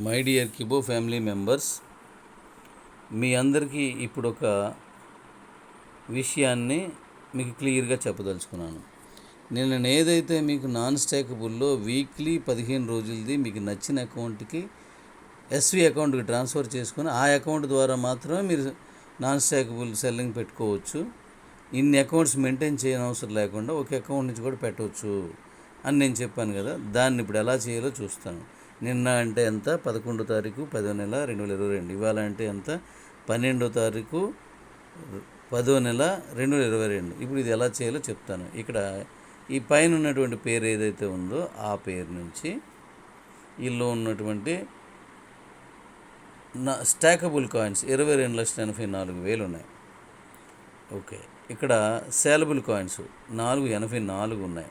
My dear Kibo family members మీ అందరికీ ఇప్పుడు ఒక విషయాన్ని మీకు క్లియర్గా చెప్పదలుచుకున్నాను. నేను ఏదైతే మీకు నాన్ స్టాకబుల్లో వీక్లీ పదిహేను రోజులది మీకు నచ్చిన అకౌంట్కి ఎస్వి అకౌంట్కి ట్రాన్స్ఫర్ చేసుకుని ఆ అకౌంట్ ద్వారా మాత్రమే మీరు నాన్ స్టాకబుల్ సెల్లింగ్ పెట్టుకోవచ్చు. ఇన్ని అకౌంట్స్ మెయింటైన్ చేయని అవసరం లేకుండా ఒక అకౌంట్ నుంచి కూడా పెట్టవచ్చు అని నేను చెప్పాను కదా దాన్ని ఇప్పుడు ఎలా చేయాలో చూస్తాను. నిన్న అంటే ఎంత? పదకొండో తారీఖు పదో నెల రెండు వేల ఇరవై రెండు. ఇవాళ అంటే ఎంత? పన్నెండో తారీఖు పదో నెల రెండు వేల ఇరవై రెండు. ఇప్పుడు ఇది ఎలా చేయాలో చెప్తాను. ఇక్కడ ఈ పైన ఉన్నటువంటి పేరు ఏదైతే ఉందో ఆ పేరు నుంచి ఇల్లు ఉన్నటువంటి నా స్టాకబుల్ కాయిన్స్ ఇరవై రెండు లక్షల ఎనభై నాలుగు వేలు ఉన్నాయి. ఓకే. ఇక్కడ సేలబుల్ కాయిన్స్ నాలుగు ఎనభై నాలుగు ఉన్నాయి.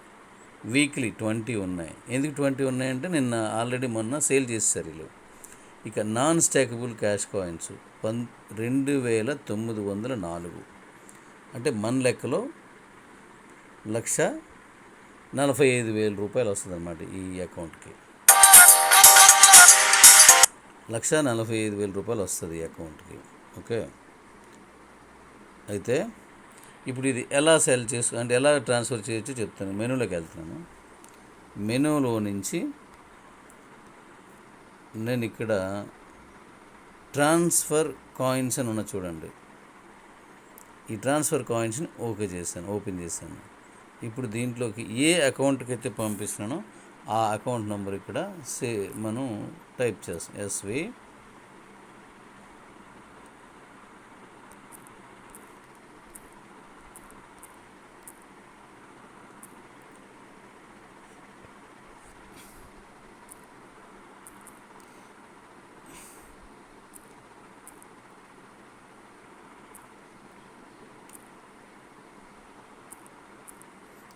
వీక్లీ ట్వంటీ ఉన్నాయి. ఎందుకు ట్వంటీ ఉన్నాయంటే నిన్న ఆల్రెడీ మొన్న సేల్ చేస్తారు వీళ్ళు. ఇక నాన్ స్టాకబుల్ క్యాష్ కాయిన్స్ పన్ రెండు వేల తొమ్మిది వందల నాలుగు. అంటే మన లెక్కలో లక్ష నలభై ఐదు వేల రూపాయలు వస్తుందన్నమాట ఈ అకౌంట్కి. లక్ష నలభై ఐదు వేల రూపాయలు వస్తుంది ఈ అకౌంట్కి. ఓకే? అయితే ఇప్పుడు ఇది ఎలా సెల్ చేసు అంటే ఎలా ట్రాన్స్ఫర్ చేయొచ్చో చెప్తాను. మెనూలోకి వెళ్తున్నాను. మెనూలో నుంచి నేను ఇక్కడ ట్రాన్స్ఫర్ కాయిన్స్ అని ఉన్న చూడండి. ఈ ట్రాన్స్ఫర్ కాయిన్స్ని ఓకే చేశాను ఓపెన్ చేశాను. ఇప్పుడు దీంట్లోకి ఏ అకౌంట్కి అయితే పంపిస్తున్నానో ఆ అకౌంట్ నెంబర్ ఇక్కడ సే మనం టైప్ చేస్తాం ఎస్వి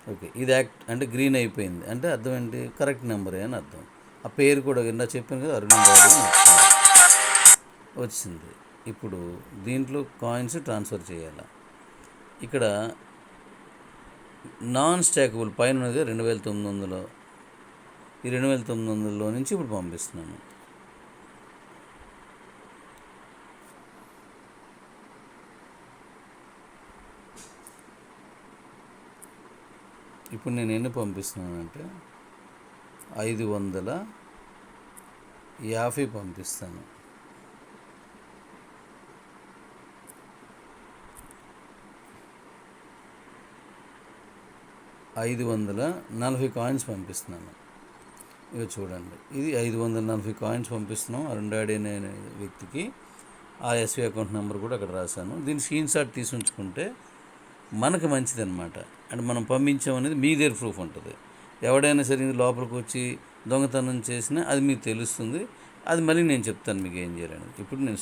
ఓకే. ఇది యాక్ట్ అంటే గ్రీన్ అయిపోయింది. అంటే అర్థం ఏంటి కరెక్ట్ నెంబరే అని అర్థం. ఆ పేరు కూడా ఇందా చెప్పాను కదా అరుణ్ గారు వచ్చింది. వచ్చింది. ఇప్పుడు దీంట్లో కాయిన్స్ ట్రాన్స్ఫర్ చేయాలి? ఇక్కడ నాన్ స్టాకబుల్ పైన ఉన్నది రెండు వేల తొమ్మిది వందలు. ఈ రెండు వేల తొమ్మిది వందలలో నుంచి ఇప్పుడు పంపిస్తున్నాను. ఇప్పుడు నేను ఎన్ని పంపిస్తున్నానంటే ఐదు వందల యాభై పంపిస్తాను. ఐదు వందల నలభై కాయిన్స్ పంపిస్తున్నాను. ఇక చూడండి ఇది ఐదు వందల నలభై కాయిన్స్ పంపిస్తున్నాం. అరుండాడి అనే వ్యక్తికి ఆ ఎస్వి అకౌంట్ నెంబర్ కూడా అక్కడ రాశాను. దీన్ని స్క్రీన్ షాట్ తీసి ఉంచుకుంటే మనకు మంచిదన్నమాట. అంటే మనం పంపించామనేది మీ దగ్గర ప్రూఫ్ ఉంటుంది. ఎవడైనా సరే లోపలికి వచ్చి దొంగతనం చేసినా అది మీకు తెలుస్తుంది. అది మళ్ళీ నేను చెప్తాను మీకు ఏం చేయాలని ఇప్పుడు నేను